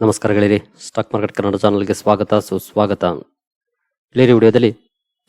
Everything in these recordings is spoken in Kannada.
ನಮಸ್ಕಾರ ಗೆಳೆಯರಿ. ಸ್ಟಾಕ್ ಮಾರ್ಕೆಟ್ ಕನ್ನಡ ಚಾನಲ್ಗೆ ಸ್ವಾಗತ, ಸುಸ್ವಾಗತ. ಗೆಳೆಯರಿ, ವಿಡಿಯೋದಲ್ಲಿ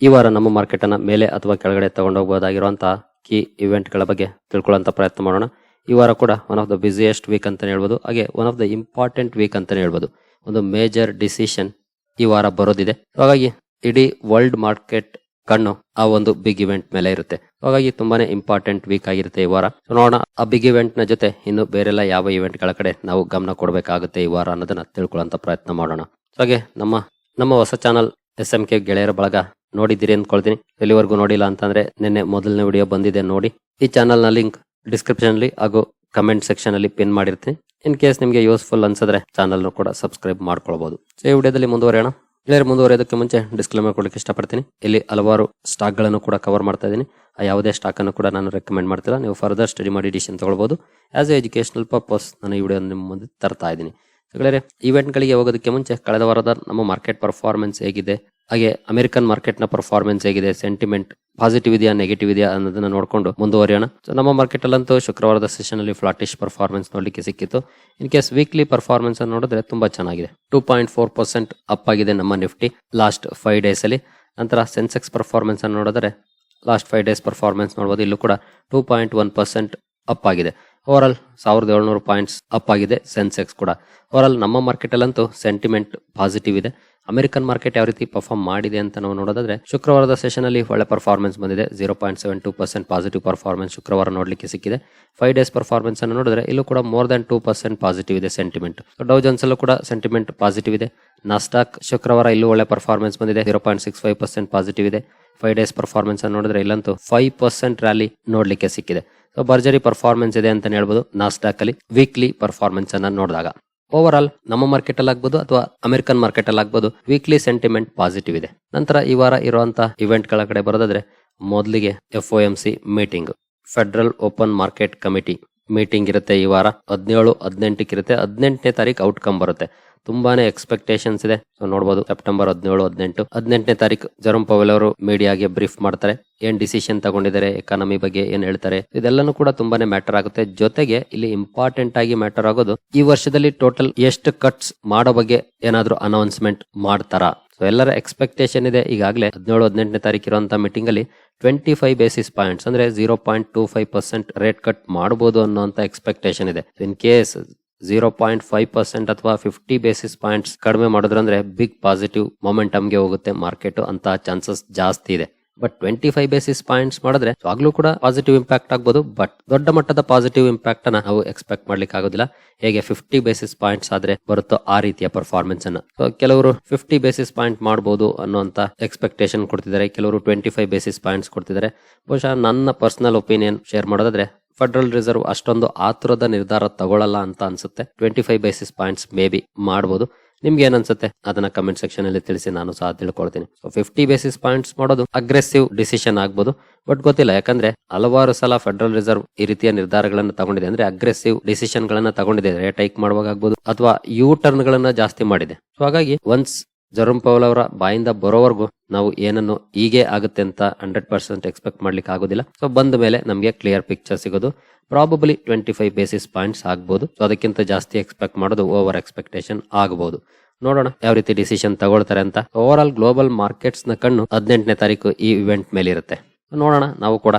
ಈ ವಾರ ನಮ್ಮ ಮಾರ್ಕೆಟನ್ನು ಮೇಲೆ ಅಥವಾ ಕೆಳಗಡೆ ತಗೊಂಡೋಗಬಹುದಾಗಿರುವಂತಹ ಕೀ ಇವೆಂಟ್ಗಳ ಬಗ್ಗೆ ತಿಳ್ಕೊಳ್ಳೋಂಥ ಪ್ರಯತ್ನ ಮಾಡೋಣ. ಈ ವಾರ ಕೂಡ one of the busiest week ಅಂತಲೇ ಹೇಳ್ಬೋದು. ಹಾಗೆ one of the important week ಅಂತಲೇ ಹೇಳ್ಬೋದು. ಒಂದು ಮೇಜರ್ ಡಿಸಿಷನ್ ಈ ವಾರ ಬರೋದಿದೆ. ಹಾಗಾಗಿ ಇಡೀ ವರ್ಲ್ಡ್ ಮಾರ್ಕೆಟ್ ಕಣ್ಣು ಆ ಒಂದು ಬಿಗ್ ಇವೆಂಟ್ ಮೇಲೆ ಇರುತ್ತೆ. ಹಾಗಾಗಿ ತುಂಬಾನೇ ಇಂಪಾರ್ಟೆಂಟ್ ವೀಕ್ ಆಗಿರುತ್ತೆ ಈ ವಾರ. ನೋಡೋಣ, ಆ ಬಿಗ್ ಇವೆಂಟ್ನ ಜೊತೆ ಇನ್ನು ಬೇರೆಲ್ಲ ಯಾವ ಇವೆಂಟ್ಗಳ ಕಡೆ ನಾವು ಗಮನ ಕೊಡಬೇಕಾಗುತ್ತೆ ಈ ವಾರ ಅನ್ನೋದನ್ನ ತಿಳ್ಕೊಳ್ಳೋಂಥ ಪ್ರಯತ್ನ ಮಾಡೋಣ. ಹಾಗೆ ನಮ್ಮ ನಮ್ಮ ಹೊಸ ಚಾನಲ್ ಎಸ್ ಎಂ ಕೆ ಗೆಳೆಯರ ಬಳಗ ನೋಡಿದ್ದೀರಿ ಅಂದ್ಕೊಳ್ತೀನಿ. ಎಲ್ಲಿವರೆಗೂ ನೋಡಿಲ್ಲ ಅಂತಂದ್ರೆ ನಿನ್ನೆ ಮೊದಲನೇ ವಿಡಿಯೋ ಬಂದಿದೆ ನೋಡಿ. ಈ ಚಾನಲ್ನ ಲಿಂಕ್ ಡಿಸ್ಕ್ರಿಪ್ಷನ್ ಅಲ್ಲಿ ಹಾಗೂ ಕಮೆಂಟ್ ಸೆಕ್ಷನ್ ಅಲ್ಲಿ ಪಿನ್ ಮಾಡಿರ್ತೀನಿ. ಇನ್ ಕೇಸ್ ನಿಮಗೆ ಯೂಸ್ಫುಲ್ ಅನ್ಸಿದ್ರೆ ಚಾನಲ್ ಕೂಡ ಸಬ್ಸ್ಕ್ರೈಬ್ ಮಾಡ್ಕೊಳ್ಬಹುದು ಸೊ ಈ ವಿಡಿಯೋದಲ್ಲಿ ಮುಂದುವರಿಯೋಣ. ಗೆಳೆಯರು ಮುಂದುವರೆಯೋದಕ್ಕೆ ಮುಂಚೆ ಡಿಸ್ಕ್ಲೇಮರ್ ಕೊಡಲಿಕ್ಕೆ ಇಷ್ಟಪಡ್ತೀನಿ. ಇಲ್ಲಿ ಹಲವಾರು ಸ್ಟಾಕ್ಗಳನ್ನು ಕೂಡ ಕವರ್ ಮಾಡ್ತಾ ಇದ್ದೀನಿ. ಆ ಯಾವುದೇ ಸ್ಟಾಕನ್ನು ಕೂಡ ನಾನು ರೆಕಮೆಂಡ್ ಮಾಡ್ತಿಲ್ಲ. ನೀವು ಫರ್ದರ್ ಸ್ಟಡಿ ಮಾಡಿ ಡಿಸಿಷನ್ ತೊಗೊಳ್ಬೋದು. ಆ್ಯಸ್ ಎ ಎಜುಕೇಶನಲ್ ಪರ್ಪಸ್ ನಾನು ಈ ವಿಡಿಯೋ ನಿಮ್ಮ ಮುಂದೆ ತರ್ತಾ ಇದ್ದೀನಿ. ಗೆಳೆಯರೆ ಈವೆಂಟ್ಗಳಿಗೆ ಹೋಗೋದಕ್ಕೆ ಮುಂಚೆ ಕಳೆದ ವಾರದ ನಮ್ಮ ಮಾರ್ಕೆಟ್ ಪರ್ಫಾರ್ಮೆನ್ಸ್ ಹೇಗಿದೆ? ಹಾಗೆ ಅಮೆರಿಕನ್ ಮಾರ್ಕೆಟ್ನ ಪರ್ಫಾರ್ಮೆನ್ಸ್ ಹೇಗಿದೆ ಸೆಂಟಿಮೆಂಟ್ ಪಾಸಿಟಿವ್ ಇದೆಯಾ ನೆಗೆಟಿವ್ ಇದೆಯಾ ಅನ್ನೋದನ್ನ ನೋಡ್ಕೊಂಡು ಮುಂದುವರಿಯೋಣ. ಸೊ ನಮ್ಮ ಮಾರ್ಕೆಟ್ ಅಲ್ಲಂತೂ ಶುಕ್ರವಾರದ ಸೆಷನ್ ಅಲ್ಲಿ ಫ್ಲಾಟಿಶ್ ಪರ್ಫಾರ್ಮೆನ್ಸ್ ನೋಡಲಿಕ್ಕೆ ಸಿಕ್ಕಿತ್ತು. ಇನ್ ಕೇಸ್ ವೀಕ್ಲಿ ಪರ್ಫಾರ್ಮೆನ್ಸ್ ಅನ್ನು ನೋಡಿದ್ರೆ ತುಂಬಾ ಚೆನ್ನಾಗಿದೆ. Two point four percent up ಆಗಿದೆ ನಮ್ಮ ನಿಫ್ಟಿ ಲಾಸ್ಟ್ ಫೈವ್ ಡೇಸ್ ಅಲ್ಲಿ. ನಂತರ ಸೆನ್ಸೆಕ್ಸ್ ಪರ್ಫಾರ್ಮೆನ್ಸ್ ಅನ್ನು ನೋಡಿದ್ರೆ ಲಾಸ್ಟ್ ಫೈವ್ ಡೇಸ್ ಪರ್ಫಾರ್ಮೆನ್ಸ್ ನೋಡಬಹುದು ಇಲ್ಲೂ ಕೂಡ two point one percent up ಆಗಿದೆ. ಓವರ್ ಆಲ್ ಸಾವಿರದ ಏಳ್ನೂರು ಪಾಯಿಂಟ್ಸ್ ಅಪ್ ಆಗಿದೆ ಸೆನ್ಸೆಕ್ಸ್ ಕೂಡ. ಓವರಾಲ್ ನಮ್ಮ ಮಾರ್ಕೆಟಲ್ಲಂತೂ ಸೆಂಟಿಮೆಂಟ್ ಪಾಸಿಟಿವ್ ಇದೆ. ಅಮೆರಿಕನ್ ಮಾರ್ಕೆಟ್ ಯಾವ ರೀತಿ ಪರ್ಫಾರ್ಮ್ ಮಾಡಿದೆ ಅಂತ ನಾವು ನೋಡೋದಾದ್ರೆ, ಶುಕ್ರವಾರದ ಸೆಷನ್ ಅಲ್ಲಿ ಒಳ್ಳೆ ಪರ್ಫಾರ್ಮೆನ್ಸ್ ಬಂದಿದೆ. Zero point seven two percent positive performance ಶುಕ್ರವಾರ ನೋಡಲಿಕ್ಕೆ ಸಿಕ್ಕಿದೆ. ಫೈವ್ ಡೇಸ್ ಪರ್ಫಾರ್ಮೆನ್ಸ್ ಅನ್ನು ನೋಡಿದ್ರೆ, ಇಲ್ಲೂ ಕೂಡ more than two percent positive ಇದೆ ಸೆಂಟಿಮೆಂಟ್ ಡೌ ಅಲ್ಲೂ ಕೂಡ ಸೆಂಟಿಮೆಂಟ್ ಪಾಸಿಟಿವ್ ಇದೆ. ನಾಸ್ಟಾಕ್ ಶುಕ್ರವಾರ ಇಲ್ಲೂ ಒಳ್ಳೆ ಪರ್ಫಾರ್ಮೆನ್ಸ್ ಬಂದಿದೆ. Zero point six five percent positive ಇದೆ. ಫೈವ್ ಡೇಸ್ ಪರ್ಫಾರ್ಮೆನ್ಸ್ ಅನ್ನು ನೋಡಿದ್ರೆ, ಇಲ್ಲಂತೂ ಫೈವ್ ಪರ್ಸೆಂಟ್ ರ್ಯಾಲಿ ನೋಡಲಿಕ್ಕೆ ಸಿಕ್ಕಿದೆ. ಸೊ ಭರ್ಜರಿ ಪರ್ಫಾರ್ಮೆನ್ಸ್ ಇದೆ ಅಂತ ಹೇಳ್ಬೋದು. ನಾಸ್ಟಾಕ್ ಅಲ್ಲಿ ವೀಕ್ಲಿ ಪರ್ಫಾರ್ಮೆನ್ಸ್ ಅನ್ನ ನೋಡಿದಾಗ. ಓವರ್ ಆಲ್ ನಮ್ಮ ಮಾರ್ಕೆಟ್ ಅಲ್ಲಿ ಆಗ್ಬೋದು ಅಥವಾ ಅಮೆರಿಕನ್ ಮಾರ್ಕೆಟ್ ಅಲ್ಲಿ ಆಗ್ಬೋದು ವೀಕ್ಲಿ ಸೆಂಟಿಮೆಂಟ್ ಪಾಸಿಟಿವ್ ಇದೆ. ನಂತರ ಈ ವಾರ ಇರುವಂತಹ ಇವೆಂಟ್ಗಳ ಕಡೆ ಬರೋದಾದ್ರೆ, ಮೊದಲಿಗೆ F M C meeting federal open market committee meeting ಇರುತ್ತೆ ಈ ವಾರ. ಹದಿನೇಳು ಹದಿನೆಂಟಕ್ಕೆ ಇರುತ್ತೆ ಹದಿನೆಂಟನೇ ತಾರೀಕು ಔಟ್ಕಮ್ ಬರುತ್ತೆ. ತುಂಬಾನೇ ಎಕ್ಸ್ಪೆಕ್ಟೇಷನ್ಸ್ ಇದೆ. ಸೊ ನೋಡಬಹುದು ಸೆಪ್ಟೆಂಬರ್ ಹದಿನೇಳು, ಹದಿನೆಂಟು. ಹದಿನೆಂಟನೇ ತಾರೀಕು ಜರಂ ಪವೆಲ್ ಅವರು ಮೀಡಿಯಾಗೆ ಬ್ರೀಫ್ ಮಾಡ್ತಾರೆ. ಏನ್ ಡಿಸಿಷನ್ ತಗೊಂಡಿದ್ದಾರೆ ಎಕಾನಮಿ ಬಗ್ಗೆ ಏನ್ ಹೇಳ್ತಾರೆ, ಇದೆಲ್ಲನೂ ಕೂಡ ತುಂಬಾನೇ ಮ್ಯಾಟರ್ ಆಗುತ್ತೆ. ಜೊತೆಗೆ, ಇಲ್ಲಿ ಇಂಪಾರ್ಟೆಂಟ್ ಆಗಿ ಮ್ಯಾಟರ್ ಆಗೋದು, ಈ ವರ್ಷದಲ್ಲಿ ಟೋಟಲ್ ಎಷ್ಟು ಕಟ್ಸ್ ಮಾಡೋ ಬಗ್ಗೆ ಏನಾದ್ರು ಅನೌನ್ಸ್ಮೆಂಟ್ ಮಾಡ್ತಾರಾ? ಸೊ ಎಲ್ಲರ ಎಕ್ಸ್ಪೆಕ್ಟೇಷನ್ ಇದೆ. ಈಗಾಗಲೇ ಹದಿನೇಳು, ಹದಿನೆಂಟನೇ ತಾರೀಕು ಇರುವಂತಹ ಮೀಟಿಂಗ್ ಅಲ್ಲಿ ಟ್ವೆಂಟಿ ಫೈವ್ ಬೇಸಿಸ್ ಪಾಯಿಂಟ್ಸ್ ಅಂದ್ರೆ zero point two five percent rate cut ಮಾಡಬಹುದು ಅನ್ನೋ ಎಕ್ಸ್ಪೆಕ್ಟೇಷನ್ ಇದೆ. In case zero point five percent ಅಥವಾ ಫಿಫ್ಟಿ ಬೇಸಿಸ್ ಪಾಯಿಂಟ್ಸ್ ಕಡಿಮೆ ಮಾಡಿದ್ರಂದ್ರೆ ಬಿಗ್ ಪಾಸಿಟಿವ್ ಮೊಮೆಂಟಮ್ಗೆ ಹೋಗುತ್ತೆ ಮಾರ್ಕೆಟ್ ಅಂತ ಚಾನ್ಸಸ್ ಜಾಸ್ತಿ ಇದೆ. But twenty five basis points ಮಾಡಿದ್ರೆ ಆಗ್ಲೂ ಕೂಡ ಪಾಸಿಟಿವ್ ಇಂಪ್ಯಾಕ್ಟ್ ಆಗ್ಬೋದು ಬಟ್ ದೊಡ್ಡ ಮಟ್ಟದ ಪಾಸಿಟಿವ್ ಇಂಪ್ಯಾಕ್ಟ್ ಅನ್ನ ನಾವು ಎಕ್ಸ್ಪೆಕ್ಟ್ ಮಾಡ್ಲಿಕ್ಕೆ ಆಗೋದಿಲ್ಲ. ಹೇಗೆ ಫಿಫ್ಟಿ ಬೇಸಿಸ್ ಪಾಯಿಂಟ್ಸ್ ಆದ್ರೆ ಬರುತ್ತೋ ಆ ರೀತಿಯ ಪರ್ಫಾರ್ಮೆನ್ಸ್ ಅನ್ನ. ಸೊ ಕೆಲವರು ಫಿಫ್ಟಿ ಬೇಸಿಸ್ ಪಾಯಿಂಟ್ ಮಾಡಬಹುದು ಅನ್ನುವಂತ ಎಕ್ಸ್ಪೆಕ್ಟೇಷನ್ ಕೊಡ್ತಿದ್ದಾರೆ. ಕೆಲವರು ಟ್ವೆಂಟಿ ಫೈವ್ ಬೇಸಿಸ್ ಪಾಯಿಂಟ್ಸ್ ಕೊಡ್ತಿದ್ದಾರೆ. ಬಹುಶಃ ನನ್ನ ಪರ್ಸನಲ್ ಒಪಿನಿಯನ್ ಶೇರ್ ಮಾಡೋದಾದ್ರೆ ಫೆಡರಲ್ ರಿಸರ್ವ್ ಅಷ್ಟೊಂದು ಆತುರದ ನಿರ್ಧಾರ ತಗೊಳ್ಳಲ್ಲ ಅಂತ ಅನ್ಸುತ್ತೆ. Twenty five basis points maybe ಮಾಡಬಹುದು ನಿಮ್ಗೆ ಅನ್ಸುತ್ತೆ ಅದನ್ನ ಕಮೆಂಟ್ ಸೆಕ್ಷನ್ ಅಲ್ಲಿ ತಿಳಿಸಿ ನಾನು ಸಹ ತಿಳ್ಕೊಳ್ತೀನಿ. ಸೊ ಫಿಫ್ಟಿ ಬೇಸಿಸ್ ಪಾಯಿಂಟ್ಸ್ ಮಾಡೋದು ಅಗ್ರೆಸಿವ್ ಡಿಸಿಷನ್ ಆಗ್ಬೋದು. ಬಟ್ ಗೊತ್ತಿಲ್ಲ, ಯಾಕಂದ್ರೆ ಹಲವಾರು ಸಲ ಫೆಡರಲ್ ರಿಸರ್ವ್ ಈ ರೀತಿಯ ನಿರ್ಧಾರಗಳನ್ನ ತಗೊಂಡಿದೆ. ಅಂದ್ರೆ ಅಗ್ರೆಸಿವ್ ಡಿಸಿಷನ್ ಗಳನ್ನ ತಗೊಂಡಿದೆ. ರೇಟ್ ಹೈಕ್ ಮಾಡುವಾಗ ಆಗ್ಬೋದು, ಅಥವಾ ಯೂ ಟರ್ನ್ ಗಳನ್ನ ಜಾಸ್ತಿ ಮಾಡಿದೆ. ಸೊ ಹಾಗಾಗಿ ಒನ್ಸ್ ಜರುಮ್ ಪೌಲ್ ಅವರ ಬಾಯಿಂದ ಬರೋವರೆಗೂ ನಾವು ಏನನ್ನು ಹೀಗೆ ಆಗುತ್ತೆ ಅಂತ ಹಂಡ್ರೆಡ್ ಪರ್ಸೆಂಟ್ ಎಕ್ಸ್ಪೆಕ್ಟ್ ಮಾಡ್ಲಿಕ್ಕೆ ಆಗೋದಿಲ್ಲ. ಸೊ ಬಂದ ಮೇಲೆ ನಮಗೆ ಕ್ಲಿಯರ್ ಪಿಕ್ಚರ್ ಸಿಗೋದು. Probably twenty five basis points ಆಗ್ಬೋದು. ಸೊ ಅದಕ್ಕಿಂತ ಜಾಸ್ತಿ ಎಕ್ಸ್ಪೆಕ್ಟ್ ಮಾಡೋದು ಓವರ್ ಎಕ್ಸ್ಪೆಕ್ಟೇಷನ್ ಆಗಬಹುದು ನೋಡೋಣ ಯಾವ ರೀತಿ ಡಿಸಿಷನ್ ತಗೊಳ್ತಾರೆ ಅಂತ. ಓವರ್ ಆಲ್ ಗ್ಲೋಬಲ್ ಮಾರ್ಕೆಟ್ಸ್ನ ಕಣ್ಣು ಹದಿನೆಂಟನೇ ತಾರೀಕು ಈ ಇವೆಂಟ್ ಮೇಲೆ ಇರುತ್ತೆ ನೋಡೋಣ ನಾವು ಕೂಡ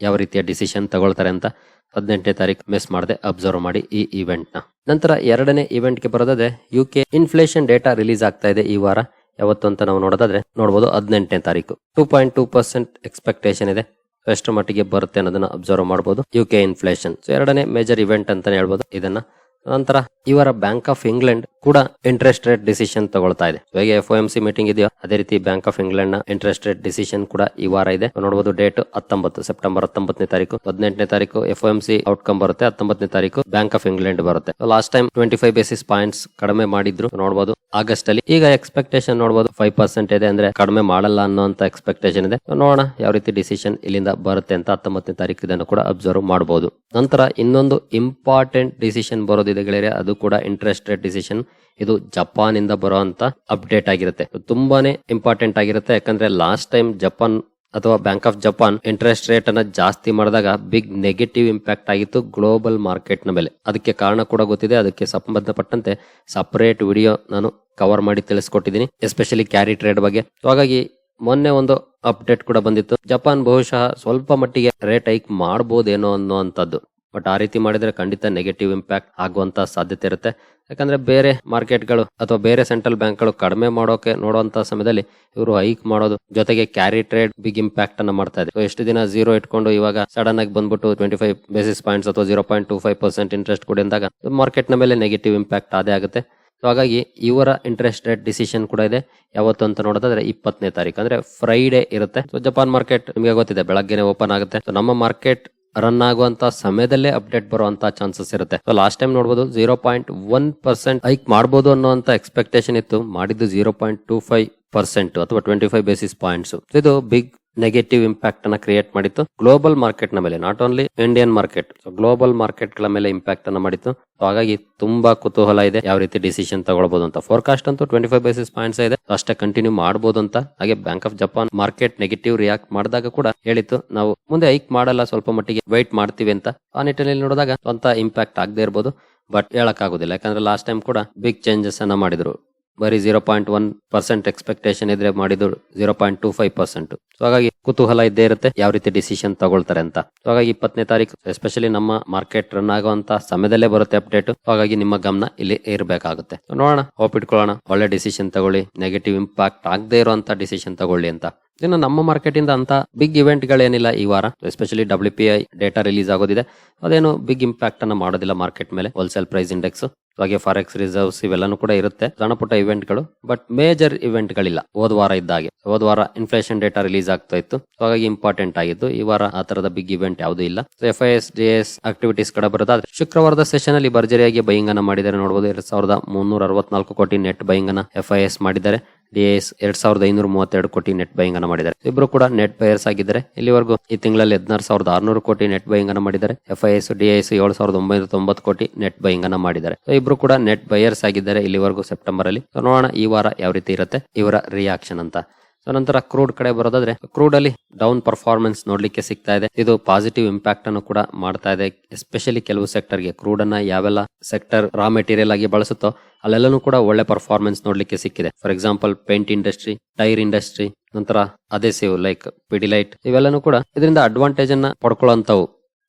ಯಾವ ರೀತಿಯ ಡಿಸಿಷನ್ ತಗೊಳ್ತಾರೆ ಅಂತ ಹದಿನೆಂಟನೇ ತಾರೀಕು ಮಿಸ್ ಮಾಡದೆ ಅಬ್ಸರ್ವ್ ಮಾಡಿ ಈ ಇವೆಂಟ್ನ. ನಂತರ ಎರಡನೇ ಇವೆಂಟ್ಗೆ ಬರೋದೇ U K inflation data release ಆಗ್ತಾ ಇದೆ ಈ ವಾರ. ಯಾವತ್ತು ಅಂತ ನಾವು ನೋಡೋದಾದ್ರೆ ನೋಡಬಹುದು ಹದಿನೆಂಟನೇ ತಾರೀಕು. Two point two percent expectation ಇದೆ. ಎಷ್ಟರ ಎಷ್ಟು ಮಟ್ಟಿಗೆ ಬರುತ್ತೆ ಅನ್ನೋದನ್ನ ಅಬ್ಸರ್ವ್ ಮಾಡಬಹುದು ಯು ಕೆ ಇನ್ಫ್ಲೇಷನ್ ಸೊ ಎರಡನೇ ಮೇಜರ್ ಇವೆಂಟ್ ಅಂತಾನೆ ಹೇಳ್ಬೋದು ಇದನ್ನ. ನಂತರ ಇವರ ಬ್ಯಾಂಕ್ ಆಫ್ ಇಂಗ್ಲೆಂಡ್ ಕೂಡ ಇಂಟ್ರೆಸ್ಟ್ ರೇಟ್ ಡಿಸಿಷನ್ ತಗೊಳ್ತಾ ಇದೆ. ಹೇಗೆ ಎಫ್ ಎಂ ಸಿ ಮೀಟಿಂಗ್ ಇದೆಯೋ ಅದೇ ರೀತಿ ಬ್ಯಾಂಕ್ ಆಫ್ ಇಂಗ್ಲೆಂಡ್ನ ಇಂಟ್ರೆಸ್ಟ್ ರೇಟ್ ಡಿಸಿಷನ್ ಕೂಡ ಈ ವಾರ ಇದೆ. ನೋಡಬಹುದು ಡೇಟ್ ಹತ್ತೊಂಬತ್ತು ಸೆಪ್ಟೆಂಬರ್ ಹತ್ತೊಂಬತ್ತನೇ ತಾರೀಕು. ಹದಿನೆಂಟನೇ ತಾರೀಕು ಎಫ್ ಎಂ ಸಿ ಔಟ್ಕಮ್ ಬರುತ್ತೆ, ಹತ್ತೊಂಬತ್ತನೇ ತಾರೀಕು ಬ್ಯಾಂಕ್ ಆಫ್ ಇಂಗ್ಲೆಂಡ್ ಬರುತ್ತೆ. Last time twenty five basis points ಕಡಿಮೆ ಮಾಡಿದ್ರು. ನೋಡಬಹುದು ಆಗಸ್ಟ್ ಅಲ್ಲಿ ಈಗ ಎಕ್ಸ್ಪೆಕ್ಟೇಷನ್ ನೋಡಬಹುದು ಫೈವ್ ಪರ್ಸೆಂಟ್ ಇದೆ ಅಂದ್ರೆ ಕಡಿಮೆ ಮಾಡಲ್ಲ ಅನ್ನೋಂತ ಎಕ್ಸ್ಪೆಕ್ಟೇಷನ್ ಇದೆ. ನೋಡೋಣ ಯಾವ ರೀತಿ ಡಿಸಿಷನ್ ಇಲ್ಲಿಂದ ಬರುತ್ತೆ ಅಂತ ಹತ್ತೊಂಬತ್ತನೇ ತಾರೀಕು ಇದನ್ನು ಕೂಡ ಅಬ್ಸರ್ವ್ ಮಾಡಬಹುದು ನಂತರ ಇನ್ನೊಂದು ಇಂಪಾರ್ಟೆಂಟ್ ಡಿಸಿಷನ್ ಬರೋದಿದೆ ಗೆಳೆಯರೆ, ಅದು ಕೂಡ ಇಂಟ್ರೆಸ್ಟ್ ರೇಟ್ ಡಿಸಿಷನ್ ಇದು ಜಪಾನ್ ಇಂದ ಬರುವಂತ ಅಪ್ಡೇಟ್ ಆಗಿರುತ್ತೆ. ತುಂಬಾನೇ ಇಂಪಾರ್ಟೆಂಟ್ ಆಗಿರುತ್ತೆ. ಯಾಕಂದ್ರೆ ಲಾಸ್ಟ್ ಟೈಮ್ ಜಪಾನ್ ಅಥವಾ bank of Japan interest rate ಅನ್ನ ಜಾಸ್ತಿ ಮಾಡಿದಾಗ ಬಿಗ್ ನೆಗೆಟಿವ್ ಇಂಪ್ಯಾಕ್ಟ್ ಆಗಿತ್ತು ಗ್ಲೋಬಲ್ ಮಾರ್ಕೆಟ್ನ ಮೇಲೆ. ಅದಕ್ಕೆ ಕಾರಣ ಕೂಡ ಗೊತ್ತಿದೆ. ಅದಕ್ಕೆ ಸಂಬಂಧಪಟ್ಟಂತೆ ಸಪರೇಟ್ ವಿಡಿಯೋ ನಾನು ಕವರ್ ಮಾಡಿ ತಿಳಿಸ್ಕೊಟ್ಟಿದ್ದೀನಿ ಎಸ್ಪೆಷಲಿ ಕ್ಯಾರಿ ಟ್ರೇಡ್ ಬಗ್ಗೆ. ಹಾಗಾಗಿ ಮೊನ್ನೆ ಒಂದು ಅಪ್ಡೇಟ್ ಕೂಡ ಬಂದಿತ್ತು. ಜಪಾನ್ ಬಹುಶಃ ಸ್ವಲ್ಪ ಮಟ್ಟಿಗೆ ರೇಟ್ ಹೈಕ್ ಮಾಡಬಹುದೇನೋ ಅನ್ನುವಂಥದ್ದು. ಬಟ್ ಆ ರೀತಿ ಮಾಡಿದರೆ ಖಂಡಿತ ನೆಗೆಟಿವ್ ಇಂಪ್ಯಾಕ್ಟ್ ಆಗುವಂತ ಸಾಧ್ಯತೆ ಇರುತ್ತೆ. ಯಾಕಂದ್ರೆ ಬೇರೆ ಮಾರ್ಕೆಟ್ಗಳು ಅಥವಾ ಬೇರೆ ಸೆಂಟ್ರಲ್ ಬ್ಯಾಂಕ್ಗಳು ಕಡಿಮೆ ಮಾಡೋಕೆ ನೋಡುವಂತ ಸಮಯದಲ್ಲಿ ಇವರು ಹೈಕ್ ಮಾಡೋದು ಜೊತೆಗೆ ಕ್ಯಾರಿ ಟ್ರೇಡ್ ಬಿಗ್ ಇಂಪ್ಯಾಕ್ಟ್ ಅನ್ನ ಮಾಡ್ತಾ ಇದೆ. ಎಷ್ಟು ದಿನ ಜೀರೋ ಇಟ್ಕೊಂಡು ಇವಾಗ ಸಡನ್ ಆಗಿ ಬಂದ್ಬಿಟ್ಟು ಟ್ವೆಂಟಿ ಫೈವ್ ಬೇಸಿಸ್ ಪಾಯಿಂಟ್ಸ್ ಅಥವಾ zero point two five percent interest ಕೊಡಿ ಅಂದಾಗ ಮಾರ್ಕೆಟ್ ಮೇಲೆ ನೆಗೆಟಿವ್ ಇಂಪ್ಯಾಕ್ಟ್ ಅದೇ ಆಗುತ್ತೆ. ಸೊ ಹಾಗಾಗಿ ಇವರ ಇಂಟ್ರೆಸ್ಟ್ ರೇಟ್ ಡಿಸಿಷನ್ ಕೂಡ ಇದೆ. ಯಾವತ್ತು ಅಂತ ನೋಡೋದಾದ್ರೆ ಇಪ್ಪತ್ತನೇ ತಾರೀಕು ಅಂದ್ರೆ ಫ್ರೈಡೆ ಇರುತ್ತೆ. ಸೊ ಜಪಾನ್ ಮಾರ್ಕೆಟ್ ನಿಮಗೆ ಗೊತ್ತಿದೆ, ಬೆಳಗ್ಗೆನೆ ಓಪನ್ ಆಗುತ್ತೆ. ಸೊ ನಮ್ಮ ಮಾರ್ಕೆಟ್ ರನ್ ಆಗುವಂತ ಸಮಯದಲ್ಲೇ ಅಪ್ಡೇಟ್ ಬರುವಂತ ಚಾನ್ಸಸ್ ಇರುತ್ತೆ. ಸೊ ಲಾಸ್ಟ್ ಟೈಮ್ ನೋಡಬಹುದು zero point one percent hike ಮಾಡಬಹುದು ಅನ್ನುವಂತ ಎಕ್ಸ್ಪೆಕ್ಟೇಷನ್ ಇತ್ತು. ಮಾಡಿದ್ದು zero point two five percent ಅಥವಾ ಟ್ವೆಂಟಿ ಫೈವ್ ಬೇಸಿಸ್ ಪಾಯಿಂಟ್ಸ್ ಇದು ಬಿಗ್ ನೆಗೆಟಿವ್ ಇಂಪ್ಯಾಕ್ಟ್ ಅನ್ನ ಕ್ರಿಯೇಟ್ ಮಾಡಿತ್ತು. ಗ್ಲೋಬಲ್ ಮಾರ್ಕೆಟ್ನ ಮೇಲೆ not only Indian market global ಮಾರ್ಕೆಟ್ಗಳ ಮೇಲೆ ಇಂಪ್ಯಾಕ್ಟ್ ಅನ್ನ ಮಾಡಿತ್ತು. ಹಾಗಾಗಿ ತುಂಬಾ ಕುತೂಹಲ ಇದೆ ಯಾವ ರೀತಿ ಡಿಸಿಷನ್ ತಗೊಳ್ಬಹುದು ಅಂತ. ಫೋರ್ಕಾಸ್ಟ್ ಅಂತೂ ಟ್ವೆಂಟಿ ಫೈವ್ ಬೇಸಿಸ್ ಪಾಯಿಂಟ್ಸ್ ಇದೆ. ಅಷ್ಟೇ ಕಂಟಿನ್ಯೂ ಮಾಡಬಹುದು ಅಂತ. ಹಾಗೆ bank of Japan market negative react ಮಾಡಿದಾಗ ಕೂಡ ಹೇಳಿತ್ತು. ನಾವು ಮುಂದೆ ಹೈಕ್ ಮಾಡಲ್ಲ, ಸ್ವಲ್ಪ ಮಟ್ಟಿಗೆ ವೈಟ್ ಮಾಡ್ತೀವಿ ಅಂತ. ಆ ನಿಟ್ಟಿನಲ್ಲಿ ನೋಡಿದಾಗ ಸ್ವಂತ ಇಂಪ್ಯಾಕ್ಟ್ ಆಗದೆ ಇರಬಹುದು ಬಟ್ ಹೇಳಕ್ ಆಗುದಿಲ್ಲ ಯಾಕಂದ್ರೆ ಲಾಸ್ಟ್ ಟೈಮ್ ಕೂಡ ಬಿಗ್ ಚೇಂಜಸ್ ಅನ್ನ ಮಾಡಿದ್ರು. ಬರೀ zero point one percent expectation ಇದ್ರೆ ಮಾಡಿದ್ರು zero point two five percent so ಹಾಗಾಗಿ ಕುತೂಹಲ ಇದ್ದೇ ಇರುತ್ತೆ, ಯಾವ ರೀತಿ ಡಿಸಿಷನ್ ತಗೊಳ್ತಾರೆ ಅಂತ. ಸೊ ಹಾಗಾಗಿ ಇಪ್ಪತ್ತನೇ ತಾರೀಕು ಎಸ್ಪೆಷಲಿ ನಮ್ಮ ಮಾರ್ಕೆಟ್ ರನ್ ಆಗುವಂತ ಸಮಯದಲ್ಲೇ ಬರುತ್ತೆ ಅಪ್ಡೇಟ್ ಹಾಗಾಗಿ ನಿಮ್ಮ ಗಮನ ಇಲ್ಲಿ ಇರಬೇಕಾಗುತ್ತೆ. ನೋಡೋಣ ಹೋಪ್ ಇಟ್ಕೊಳ್ಳೋಣ. ಒಳ್ಳೆ ಡಿಸಿಷನ್ ತಗೊಳ್ಳಿ ನೆಗೆಟಿವ್ ಇಂಪ್ಯಾಕ್ಟ್ ಆಗದೆ ಇರುವಂತ ಡಿಸಿಷನ್ ತಗೊಳ್ಳಿ ಅಂತ. ಇನ್ನು ನಮ್ಮ ಮಾರ್ಕೆಟ್ ಇಂದ ಅಂತ ಬಿಗ್ ಇವೆಂಟ್ ಗಳೇನಿಲ್ಲ ಈ ವಾರ. Especially W P I data release ಆಗೋದಿದೆ. ಅದೇನು ಬಿಗ್ ಇಂಪ್ಯಾಕ್ಟ್ ಅನ್ನ ಮಾಡೋದಿಲ್ಲ ಮಾರ್ಕೆಟ್ ಮೇಲೆ. ಹೋಲ್ಸೇಲ್ ಪ್ರೈಸ್ ಇಂಡೆಕ್ಸ್ ಹಾಗೆ ಫಾರೆಕ್ಸ್ ರಿಸರ್ವ್ಸ್ ಇವೆಲ್ಲನೂ ಕೂಡ ಇರುತ್ತೆ. ಸಣ್ಣ ಪುಟ್ಟ ಇವೆಂಟ್ ಬಟ್ ಮೇಜರ್ ಇವೆಂಟ್ ಗಳಿಲ್ಲ ಹೋದ ವಾರ ಇದ್ದಾಗೆ. ಹೋದ ವಾರ ಇನ್ಫ್ಲೇಷನ್ ಡೇಟಾ ರಿಲೀಸ್ ಆಗ್ತಾ ಇತ್ತು. ಹಾಗಾಗಿ ಇಂಪಾರ್ಟೆಂಟ್ ಆಗಿತ್ತು ಈ ವಾರ ಆ ತರದ ಬಿಗ್ ಇವೆಂಟ್ ಯಾವುದೂ ಇಲ್ಲ. F I S D S activities ಕಡೆ ಬರೋದಾದ್ರೆ, ಶುಕ್ರವಾರದ ಸೆಷನ್ ಅಲ್ಲಿ ಭರ್ಜರಿಯಾಗಿ ಬೈಯಿಂಗ್ ಅನ್ನ ಮಾಡಿದ್ದಾರೆ. ನೋಡಬಹುದು ಎರಡ್ ಸಾವಿರದ ಮುನ್ನೂರ ಅರವತ್ನಾಲ್ಕು ಕೋಟಿ ನೆಟ್ ಬೈಯಿಂಗ್ ಅನ್ನ ಎಫ್ ಐ ಎಸ್ ಮಾಡಿದ್ದಾರೆ. ಡಿಎಸ್ ಎರಡ್ ಸಾವಿರದ ಐನೂರ ಮೂವತ್ತೆರಡು ಕೋಟಿ ನೆಟ್ ಬೈಯಿಂಗ್ ಅನ್ನು ಮಾಡಿದ್ದಾರೆ. ಇಬ್ರು ಕೂಡ ನೆಟ್ ಬೈಯರ್ಸ್ ಆಗಿದ್ದಾರೆ. ಇಲ್ಲಿವರೆಗೂ ಈ ತಿಂಗಳಲ್ಲಿ ಹದಿನಾರು ಸಾವಿರದ ಆರ್ನೂರು ಕೋಟಿ ನೆಟ್ ಬೈಯಿಂಗ್ ಅನ್ನು ಮಾಡಿದ್ದಾರೆ. ಎಫ್ ಐ ಎಸ್ ಡಿಎಸ್ ಏಳು ಸಾವಿರದ ಒಂಬೈನೂರ ತೊಂಬತ್ತು ಕೋಟಿ ನೆಟ್ ಬೈಯಿಂಗ್ ಅನ್ನು ಮಾಡಿದ್ದಾರೆ. ಇಬ್ರು ಕೂಡ ನೆಟ್ ಬೈಯರ್ಸ್ ಆಗಿದ್ದಾರೆ ಇಲ್ಲಿವರೆಗೂ ಸೆಪ್ಟೆಂಬರ್ ಅಲ್ಲಿ. ನೋಡೋಣ ಈ ವಾರ ಯಾವ ರೀತಿ ಇರುತ್ತೆ. ಇವರ ರಿಯಾಕ್ಷನ್ ಅಂತ. ಸೊ ನಂತರ ಕ್ರೂಡ್ ಕಡೆ ಬರೋದಾದ್ರೆ ಕ್ರೂಡ್ ಅಲ್ಲಿ ಡೌನ್ ಪರ್ಫಾರ್ಮೆನ್ಸ್ ನೋಡ್ಲಿಕ್ಕೆ ಸಿಗ್ತಾ ಇದೆ. ಇದು ಪಾಸಿಟಿವ್ ಇಂಪ್ಯಾಕ್ಟ್ ಅನ್ನು ಕೂಡ ಮಾಡ್ತಾ ಇದೆ. ಎಸ್ಪೆಷಲಿ ಕೆಲವು ಸೆಕ್ಟರ್ಗೆ ಕ್ರೂಡ್ ಅನ್ನ ಯಾವೆಲ್ಲ ಸೆಕ್ಟರ್ ರಾ ಮೆಟೀರಿಯಲ್ ಆಗಿ ಬಳಸುತ್ತೋ, ಅಲ್ಲೆಲ್ಲನೂ ಕೂಡ ಒಳ್ಳೆ ಪರ್ಫಾರ್ಮೆನ್ಸ್ ನೋಡ್ಲಿಕ್ಕೆ ಸಿಕ್ಕಿದೆ. For example paint industry tyre industry ನಂತರ ಅದೇಸಿವ್ ಲೈಕ್ ಪಿಡಿಲೈಟ್ ಇವೆಲ್ಲನೂ ಕೂಡ ಇದರಿಂದ ಅಡ್ವಾಂಟೇಜ್ ಅನ್ನ ಪಡ್ಕೊಳ್ಳುವಂತವು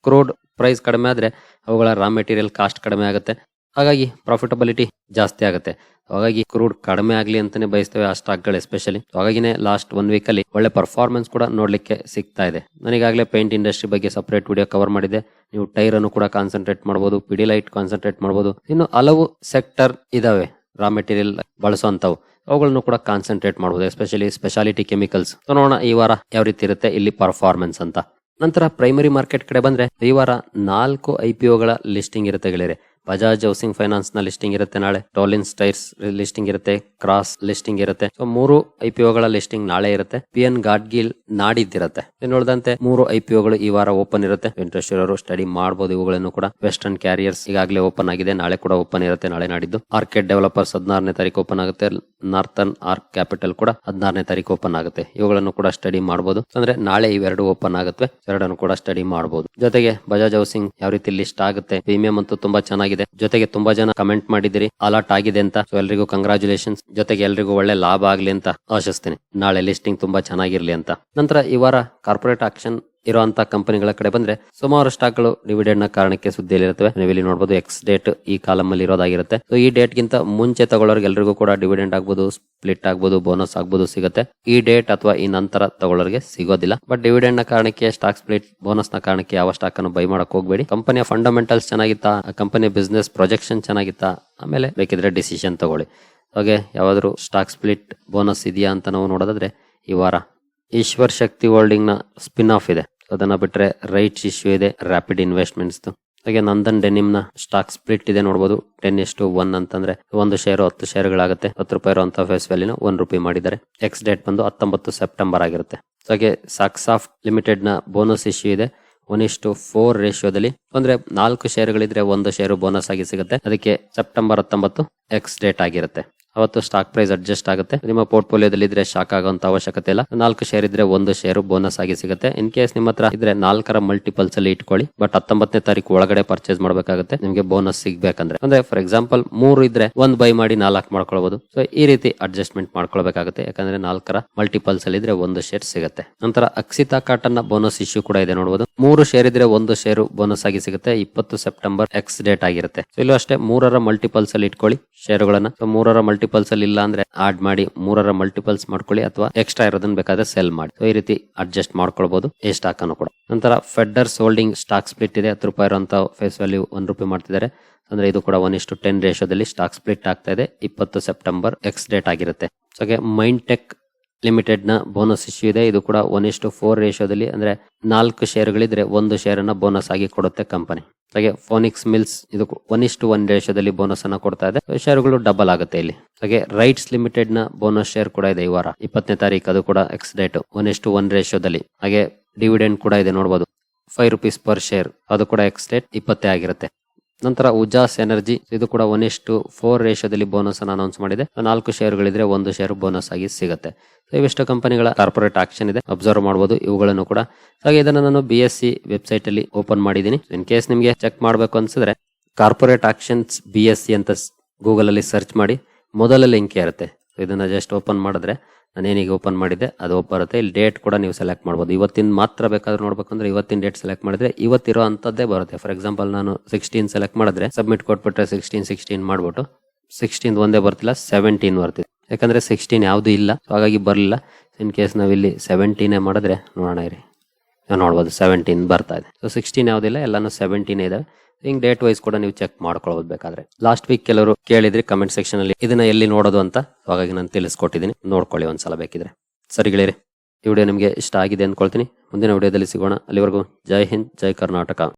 ಕ್ರೂಡ್ ಪ್ರೈಸ್ ಕಡಿಮೆ ಆದ್ರೆ ಅವುಗಳ ರಾ ಮೆಟೀರಿಯಲ್ ಕಾಸ್ಟ್ ಕಡಿಮೆ ಆಗುತ್ತೆ. ಹಾಗಾಗಿ ಪ್ರಾಫಿಟಬಿಲಿಟಿ ಜಾಸ್ತಿ ಆಗುತ್ತೆ. ಹಾಗಾಗಿ ಕ್ರೂಡ್ ಕಡಿಮೆ ಆಗಲಿ ಅಂತಾನೆ ಬಯಸ್ತೇವೆ ಆ ಸ್ಟಾಕ್ಗಳು ಎಸ್ಪೆಷಲಿ ಹಾಗಾಗಿನೇ ಲಾಸ್ಟ್ ಒನ್ ವೀಕ್ ಅಲ್ಲಿ ಒಳ್ಳೆ ಪರ್ಫಾರ್ಮೆನ್ಸ್ ಕೂಡ ನೋಡ್ಲಿಕ್ಕೆ ಸಿಗ್ತಾ ಇದೆ. ನನಗಾಗಲೇ ಪೇಂಟ್ ಇಂಡಸ್ಟ್ರಿ ಬಗ್ಗೆ ಸಪರೇಟ್ ವಿಡಿಯೋ ಕವರ್ ಮಾಡಿದೆ ನೀವು ಟೈರ್ ಅನ್ನು ಕೂಡ ಕಾನ್ಸಂಟ್ರೇಟ್ ಮಾಡಬಹುದು ಪಿಡಿಲೈಟ್ ಕಾನ್ಸಂಟ್ರೇಟ್ ಮಾಡಬಹುದು ಇನ್ನು ಹಲವು ಸೆಕ್ಟರ್ ಇದಾವೆ ರಾ ಮೆಟೀರಿಯಲ್ ಬಳಸುವಂತವು ಅವುಗಳನ್ನು ಕೂಡ ಕಾನ್ಸಂಟ್ರೇಟ್ ಮಾಡಬಹುದು ಎಸ್ಪೆಷಲಿ ಸ್ಪೆಷಾಲಿಟಿ ಕೆಮಿಕಲ್ಸ್ ನೋಡೋಣ ಈ ವಾರ ಯಾವ ರೀತಿ ಇರುತ್ತೆ ಇಲ್ಲಿ ಪರ್ಫಾರ್ಮೆನ್ಸ್ ಅಂತ. ನಂತರ ಪ್ರೈಮರಿ ಮಾರ್ಕೆಟ್ ಕಡೆ ಬಂದ್ರೆ ಈ ವಾರ ನಾಲ್ಕು ಐ ಪಿ ಒಗಳ ಲಿಸ್ಟಿಂಗ್ ಇರುತ್ತೆ ಗೆಳೆಯರೆ. ಬಜಾಜ್ ಹೌಸಿಂಗ್ ಫೈನಾನ್ಸ್ನ ಲಿಸ್ಟಿಂಗ್ ಇರುತ್ತೆ ನಾಳೆ. ಟೋಲಿನ್ಸ್ ಟೈರ್ಸ್ ಲಿಸ್ಟಿಂಗ್ ಇರುತ್ತೆ. ಕ್ರಾಸ್ ಲಿಸ್ಟಿಂಗ್ ಇರುತ್ತೆ. ಸೊ ಮೂರು ಐ ಪಿ ಲಿಸ್ಟಿಂಗ್ ನಾಳೆ ಇರುತ್ತೆ. ಪಿ ಎನ್ ಗಾಡ್ಗಿಲ್ ನಾಡಿದ್ದಿರುತ್ತೆ. ಉಳಿದಂತೆ ಮೂರು ಐ ಪಿ ಈ ವಾರ ಓಪನ್ ಇರುತ್ತೆ. ಇಂಟ್ರೆಸ್ಟ್ ಇರೋರು ಸ್ಟಡಿ ಮಾಡಬಹುದು ಇವುಗಳನ್ನು ಕೂಡ. ವೆಸ್ಟರ್ನ್ ಕ್ಯಾರಿಯರ್ಸ್ ಈಗಾಗಲೇ ಓಪನ್ ಆಗಿದೆ. ನಾಳೆ ಕೂಡ ಓಪನ್ ಇರುತ್ತೆ. ನಾಳೆ ನಾಡಿದ್ದು. ಆರ್ಕೆಟ್ ಡೆವಲಪರ್ಸ್ ಹದಿನಾರನೇ ತಾರೀಕು ಓಪನ್ ಆಗುತ್ತೆ. ನಾರ್ಥನ್ ಆರ್ಕ್ ಕ್ಯಾಪಿಟಲ್ ಕೂಡ ಹದಿನಾರನೇ ತಾರೀಕು ಓಪನ್ ಆಗುತ್ತೆ. ಇವುಗಳನ್ನು ಕೂಡ ಸ್ಟಡಿ ಮಾಡಬಹುದು ಅಂದ್ರೆ ನಾಳೆ ಇವೆರಡು ಓಪನ್ ಆಗುತ್ತೆ. ಎರಡನ್ನು ಕೂಡ ಸ್ಟಡಿ ಮಾಡಬಹುದು ಜೊತೆಗೆ ಬಜಾಜ್ ಹೌಸಿಂಗ್ ಯಾವ ರೀತಿ ಲಿಸ್ಟ್ ಆಗುತ್ತೆ. ಪ್ರೀಮಿಯಂ ಅಂತೂ ತುಂಬಾ ಚೆನ್ನಾಗಿದೆ. ಜೊತೆಗೆ ತುಂಬಾ ಜನ ಕಮೆಂಟ್ ಮಾಡಿದಿರಿ ಅಲರ್ಟ್ ಆಗಿದೆ ಅಂತ. ಸೊ ಎಲ್ರಿಗೂ ಕಂಗ್ರಾಚುಲೇಷನ್ಸ್ ಜೊತೆಗೆ ಎಲ್ರಿಗೂ ಒಳ್ಳೆ ಲಾಭ ಆಗ್ಲಿ ಅಂತ ಆಶಿಸ್ತೀನಿ. ನಾಳೆ ಲಿಸ್ಟಿಂಗ್ ತುಂಬಾ ಚೆನ್ನಾಗಿರ್ಲಿ ಅಂತ. ನಂತರ ಈ ವಾರ ಕಾರ್ಪೊರೇಟ್ ಆಕ್ಷನ್ ಇರುವಂತ ಕಂಪನಿಗಳ ಕಡೆ ಬಂದ್ರೆ ಸುಮಾರು ಸ್ಟಾಕ್ಗಳು ಡಿವಿಡೆಂಡ್ನ ಕಾರಣಕ್ಕೆ ಸುದ್ದಿಯಲ್ಲಿರುತ್ತವೆ. ನೀವು ಇಲ್ಲಿ ನೋಡಬಹುದು ಎಕ್ಸ್ ಡೇಟ್ ಈ ಕಾಲಮ್ ಅಲ್ಲಿ ಇರೋದಾಗಿರುತ್ತೆ. ಸೊ ಈ ಡೇಟ್ ಗಿಂತ ಮುಂಚೆ ತಗೊಳ್ಳೋರಿಗೆ ಎಲ್ರಿಗೂ ಕೂಡ ಡಿವಿಡೆಂಡ್ ಆಗ್ಬೋದು ಸ್ಪ್ಲಿಟ್ ಆಗ್ಬೋದು ಬೋನಸ್ ಆಗ್ಬೋದು ಸಿಗುತ್ತೆ. ಈ ಡೇಟ್ ಅಥವಾ ಈ ನಂತರ ತಗೊಳ್ಳೋರಿಗೆ ಸಿಗೋದಿಲ್ಲ. ಬಟ್ ಡಿವಿಡೆಂಡ್ನ ಕಾರಣಕ್ಕೆ ಸ್ಟಾಕ್ ಸ್ಪ್ಲಿಟ್ ಬೋನಸ್ನ ಕಾರಣಕ್ಕೆ ಯಾವ ಸ್ಟಾಕ್ ಅನ್ನು ಬೈ ಮಾಡಕ್ ಹೋಗಬೇಡಿ. ಕಂಪನಿಯ ಫಂಡಮೆಂಟಲ್ಸ್ ಚೆನ್ನಾಗಿತ್ತಾ ಕಂಪನಿಯ ಬಿಸ್ನೆಸ್ ಪ್ರೊಜೆಕ್ಷನ್ ಚೆನ್ನಾಗಿತ್ತಾ, ಆಮೇಲೆ ಬೇಕಿದ್ರೆ ಡಿಸಿಷನ್ ತಗೊಳ್ಳಿ. ಹಾಗೆ ಯಾವಾದರೂ ಸ್ಟಾಕ್ ಸ್ಪ್ಲಿಟ್ ಬೋನಸ್ ಇದೆಯಾ ಅಂತ ನಾವು ನೋಡೋದಾದ್ರೆ ಈ ವಾರ ಈಶ್ವರ್ ಶಕ್ತಿ ಹೋಲ್ಡಿಂಗ್ನ ಸ್ಪಿನ್ ಆಫ್ ಇದೆ. ಅದನ್ನ ಬಿಟ್ರೆ ರೈಟ್ಸ್ ಇಶ್ಯೂ ಇದೆ ರ್ಯಾಪಿಡ್ ಇನ್ವೆಸ್ಟ್ಮೆಂಟ್ಸ್ ಹಾಗೆ ನಂದನ್ ಡೆನಿಮ್ನ ಸ್ಟಾಕ್ ಸ್ಪ್ಲಿಟ್ ಇದೆ ನೋಡಬಹುದು ಟೆನ್ ಎಷ್ಟು ಒನ್ ಅಂತಂದ್ರೆ ಒಂದು ಶೇರ್ ಹತ್ತು ಶೇರ್ಗಳಾಗುತ್ತೆ ಹತ್ತು ರೂಪಾಯಿ ಇರುವಂತಹ ಫೇಸ್ ವ್ಯಾಲಿನ ಒನ್ ರೂಪಾಯಿ ಮಾಡಿದ್ದಾರೆ. ಎಕ್ಸ್ ಡೇಟ್ ಬಂದು ಹತ್ತೊಂಬತ್ತು ಸೆಪ್ಟೆಂಬರ್ ಆಗಿರುತ್ತೆ. ಹಾಗೆ ಸಾಕ್ಸಾಫ್ಟ್ ಲಿಮಿಟೆಡ್ನ ಬೋನಸ್ ಇಶ್ಯೂ ಇದೆ. ಒನ್ ಇಷ್ಟು ಫೋರ್ ರೇಷಿಯೋದಲ್ಲಿ ಅಂದ್ರೆ ನಾಲ್ಕು ಶೇರ್ಗಳಿದ್ರೆ ಒಂದು ಶೇರು ಬೋನಸ್ ಆಗಿ ಸಿಗುತ್ತೆ. ಅದಕ್ಕೆ ಸೆಪ್ಟೆಂಬರ್ ಹತ್ತೊಂಬತ್ತು ಎಕ್ಸ್ ಡೇಟ್ ಆಗಿರುತ್ತೆ. ಅವತ್ತು ಸ್ಟಾಕ್ ಪ್ರೈಸ್ ಅಡ್ಜಸ್ಟ್ ಆಗುತ್ತೆ. ನಿಮ್ಮ ಪೋರ್ಟ್ಫೋಲಿಯೋದಲ್ಲಿ ಇದ್ರೆ ಶಾಕ್ ಆಗುವಂತ ಅವಶ್ಯಕತೆ ಇಲ್ಲ. ನಾಲ್ಕು ಶೇರ್ ಇದ್ರೆ ಒಂದು ಶೇರ್ ಬೋನಸ್ ಆಗಿ ಸಿಗುತ್ತೆ. ಇನ್ ಕೇಸ್ ನಿಮ್ಮ ಹತ್ರ ಇದ್ರೆ ನಾಲ್ಕರ ಮಲ್ಟಿಪಲ್ಸ್ ಅಲ್ಲಿ ಇಟ್ಕೊಳ್ಳಿ. ಬಟ್ ಹತ್ತೊಂಬತ್ತನೇ ತಾರೀಕು ಒಳಗಡೆ ಪರ್ಚೇಸ್ ಮಾಡಬೇಕಾಗುತ್ತೆ. ನಿಮಗೆ ಬೋನಸ್ ಸಿಗ್ಬೇಕಂದ್ರೆ. ಅಂದ್ರೆ ಫಾರ್ ಎಕ್ಸಾಂಪಲ್ ಮೂರು ಇದ್ರೆ ಒಂದ್ ಬೈ ಮಾಡಿ ನಾಲ್ಕು ಮಾಡ್ಕೊಳ್ಬಹುದು ಸೊ ಈ ರೀತಿ ಅಡ್ಜಸ್ಟ್ಮೆಂಟ್ ಮಾಡ್ಕೊಳ್ಬೇಕಾಗುತ್ತೆ. ಯಾಕಂದ್ರೆ ನಾಲ್ಕರ ಮಲ್ಟಿಪಲ್ಸ್ ಅಲ್ಲಿ ಇದ್ರೆ ಒಂದು ಶೇರ್ ಸಿಗುತ್ತೆ. ನಂತರ ಅಕ್ಷಿತಾ ಕಾಟನ್ ಬೋನಸ್ ಇಶ್ಯೂ ಕೂಡ ಇದೆ ನೋಡಬಹುದು ಮೂರು ಶೇರ್ ಇದ್ರೆ ಒಂದು ಶೇರು ಬೋನಸ್ ಆಗಿ ಸಿಗುತ್ತೆ. ಇಪ್ಪತ್ತು ಸೆಪ್ಟೆಂಬರ್ ಎಕ್ಸ್ ಡೇಟ್ ಆಗಿರುತ್ತೆ. ಸೊ ಇಲ್ಲೂ ಅಷ್ಟೇ ಮೂರರ ಮಲ್ಟಿಪಲ್ಸ್ ಅಲ್ಲಿ ಇಟ್ಕೊಳ್ಳಿ ಶೇರುಗಳನ್ನ ಮೂರರ ಮಲ್ಟಿಪಲ್ಸ್ ಅಲ್ಲಿ ಇಲ್ಲ ಅಂದ್ರೆ ಆಡ್ ಮಾಡಿ ಮೂರರ ಮಲ್ಟಿಪಲ್ಸ್ ಮಾಡ್ಕೊಳ್ಳಿ ಅಥವಾ ಎಕ್ಸ್ಟ್ರಾ ಇರೋದನ್ನ ಬೇಕಾದ್ರೆ ಸೆಲ್ ಮಾಡಿ. ಈ ರೀತಿ ಅಡ್ಜಸ್ಟ್ ಮಾಡ್ಕೊಳ್ಬಹುದು ಈ ಸ್ಟಾಕ್ ಅನ್ನು ಕೂಡ. ನಂತರ ಫೆಡರ್ಸ್ ಹೋಲ್ಡಿಂಗ್ ಸ್ಟಾಕ್ ಸ್ಪ್ಲಿಟ್ ಇದೆ. ಹತ್ತು ರೂಪಾಯಿ ಇರುವಂತ ಫೇಸ್ ವ್ಯಾಲ್ಯೂ ಒಂದ್ ರೂಪಾಯಿ ಮಾಡ್ತಿದ್ದಾರೆ. ಅಂದ್ರೆ ಇದು ಕೂಡ ಒನ್ ಇಷ್ಟು ಟೆನ್ ರೇಷೋದಲ್ಲಿ ಸ್ಟಾಕ್ ಸ್ಪ್ಲಿಟ್ ಆಗ್ತಾ ಇದೆ. ಇಪ್ಪತ್ತು ಸೆಪ್ಟೆಂಬರ್ ಎಕ್ಸ್ ಡೇಟ್ ಆಗಿರುತ್ತೆ. ಸೊ ಮೈಂಡ್ ಟೆಕ್ ಲಿಮಿಟೆಡ್ನ ಬೋನಸ್ ಇಶ್ಯೂ ಇದೆ. ಇದು ಕೂಡ ಒನ್ ಇಷ್ಟು ಫೋರ್ ರೇಷೋದಲ್ಲಿ ಅಂದ್ರೆ ನಾಲ್ಕು ಶೇರ್ಗಳಿದ್ರೆ ಒಂದು ಶೇರ್ ಅನ್ನ ಬೋನಸ್ ಆಗಿ ಕೊಡುತ್ತೆ ಕಂಪನಿ ಹಾಗೆ ಫೋನಿಕ್ಸ್ ಮಿಲ್ಸ್ ಇದು ಒನ್ ಇಷ್ಟು ಒನ್ ರೇಷಿಯೋದಲ್ಲಿ ಬೋನಸ್ ಅನ್ನ ಕೊಡ್ತಾ ಇದೆ. ಶೇರುಗಳು ಡಬಲ್ ಆಗುತ್ತೆ ಇಲ್ಲಿ. ಹಾಗೆ ರೈಟ್ಸ್ ಲಿಮಿಟೆಡ್ನ ಬೋನಸ್ ಶೇರ್ ಕೂಡ ಇದೆ ಈ ವಾರ. ಇಪ್ಪತ್ತನೇ ತಾರೀಕು ಅದು ಕೂಡ ಎಕ್ಸ್ ಡೇಟ್ ಒನ್ ಇಷ್ಟು ಒನ್ ರೇಷೋದಲ್ಲಿ ಹಾಗೆ ಡಿವಿಡೆಂಡ್ ಕೂಡ ಇದೆ ನೋಡಬಹುದು ಫೈವ್ ರುಪೀಸ್ ಪರ್ ಶೇರ್ ಅದು ಕೂಡ ಎಕ್ಸ್ ಡೇಟ್ ಇಪ್ಪತ್ತೇ ಆಗಿರುತ್ತೆ. ನಂತರ ಉಜಾಸ್ ಎನರ್ಜಿ. ಇದು ಕೂಡ ಒನ್ ಇಷ್ಟು ಫೋರ್ ರೇಷದಲ್ಲಿ ಬೋನಸ್ ಅನ್ನು ಅನೌನ್ಸ್ ಮಾಡಿದೆ. ನಾಲ್ಕು ಶೇರುಗಳಿದ್ರೆ ಒಂದು ಶೇರ್ ಬೋನಸ್ ಆಗಿ ಸಿಗುತ್ತೆ. ಇವೆಷ್ಟು ಕಂಪನಿಗಳ ಕಾರ್ಪೊರೇಟ್ ಆಕ್ಷನ್ ಇದೆ. ಅಬ್ಸರ್ವ್ ಮಾಡಬಹುದು ಇವುಗಳನ್ನು ಕೂಡ. ಹಾಗೆ ಇದನ್ನು ನಾನು ಬಿ ಎಸ್ ಸಿ ವೆಬ್ಸೈಟ್ ಅಲ್ಲಿ ಓಪನ್ ಮಾಡಿದ್ದೀನಿ ಇನ್ ಕೇಸ್ ನಿಮಗೆ ಚೆಕ್ ಮಾಡಬೇಕು ಅನ್ಸಿದ್ರೆ corporate actions B S C ಅಂತ ಗೂಗಲ್ ಅಲ್ಲಿ ಸರ್ಚ್ ಮಾಡಿ. ಮೊದಲ ಲಿಂಕ್ ಇರುತ್ತೆ ಇದನ್ನ ಜಸ್ಟ್ ಓಪನ್ ಮಾಡಿದ್ರೆ ನಾನು ಏನೀಗ ಓಪನ್ ಮಾಡಿದ್ದೆ, ಅದು ಬರುತ್ತೆ. ಇಲ್ಲಿ ಡೇಟ್ ಕೂಡ ನೀವು ಸೆಲೆಕ್ಟ್ ಮಾಡ್ಬೋದು. ಇವತ್ತಿನ ಮಾತ್ರ ಬೇಕಾದ್ರೆ ನೋಡ್ಬೇಕಂದ್ರೆ ಇವತ್ತಿನ ಡೇಟ್ ಸೆಲೆಕ್ಟ್ ಮಾಡಿದ್ರೆ ಇವತ್ತಿರೋ ಅಂಥದ್ದೇ ಬರುತ್ತೆ. ಫಾರ್ ಎಕ್ಸಾಂಪಲ್ ನಾನು ಸಿಕ್ಸ್ಟೀನ್ ಸೆಲೆಕ್ಟ್ ಮಾಡಿದ್ರೆ ಸಬ್ಮಿಟ್ ಕೊಟ್ಬಿಟ್ರೆ ಸಿಕ್ಸ್ಟೀನ್ ಸಿಕ್ಸ್ಟೀನ್ ಮಾಡ್ಬಿಟ್ಟು ಸಿಕ್ಸ್ಟೀನ್ ಒಂದೇ ಬರ್ತಿಲ್ಲ ಸೆವೆಂಟೀನ್ ಬರ್ತಿದೆ ಯಾಕಂದ್ರೆ ಸಿಕ್ಸ್ಟೀನ್ ಯಾವುದು ಇಲ್ಲ. ಹಾಗಾಗಿ ಬರಲಿಲ್ಲ. ಇನ್ ಕೇಸ್ ನಾವಿಲ್ಲಿ ಸೆವೆಂಟೀನೇ ಮಾಡಿದ್ರೆ ನೋಡೋಣ ಇರಿ. ನೋಡ್ಬೋದು ಸೆವೆಂಟೀನ್ ಬರ್ತಾ ಇದೆ. ಸೊ ಸಿಕ್ಸ್ಟೀನ್ ಯಾವುದಿಲ್ಲ, ಎಲ್ಲಾನು ಸೆವೆಂಟೀನ್ ಇದಾವೆ. ಹಿಂಗ್ ಡೇಟ್ ವೈಸ್ ಕೂಡ ನೀವು ಚೆಕ್ ಮಾಡ್ಕೊಳ್ಬೋದು ಬೇಕಾದ್ರೆ. ಲಾಸ್ಟ್ ವೀಕ್ ಕೆಲವರು ಕೇಳಿದ್ರಿ ಕಮೆಂಟ್ ಸೆಕ್ಷನ್ ಅಲ್ಲಿ ಇದನ್ನ ಎಲ್ಲಿ ನೋಡೋದು ಅಂತ. ಹಾಗಾಗಿ ನಾನು ತಿಳಿಸ್ಕೊಟ್ಟಿದ್ದೀನಿ. ನೋಡ್ಕೊಳ್ಳಿ ಒಂದ್ಸಲ ಬೇಕಿದ್ರೆ. ಸರಿ ಗೆಳೆಯರಿ, ಈ ವಿಡಿಯೋ ನಿಮಗೆ ಇಷ್ಟ ಆಗಿದೆ ಅಂದ್ಕೊಳ್ತೀನಿ ಮುಂದಿನ ವಿಡಿಯೋದಲ್ಲಿ ಸಿಗೋಣ. ಅಲ್ಲಿವರೆಗೂ ಜೈ ಹಿಂದ್, ಜೈ ಕರ್ನಾಟಕ.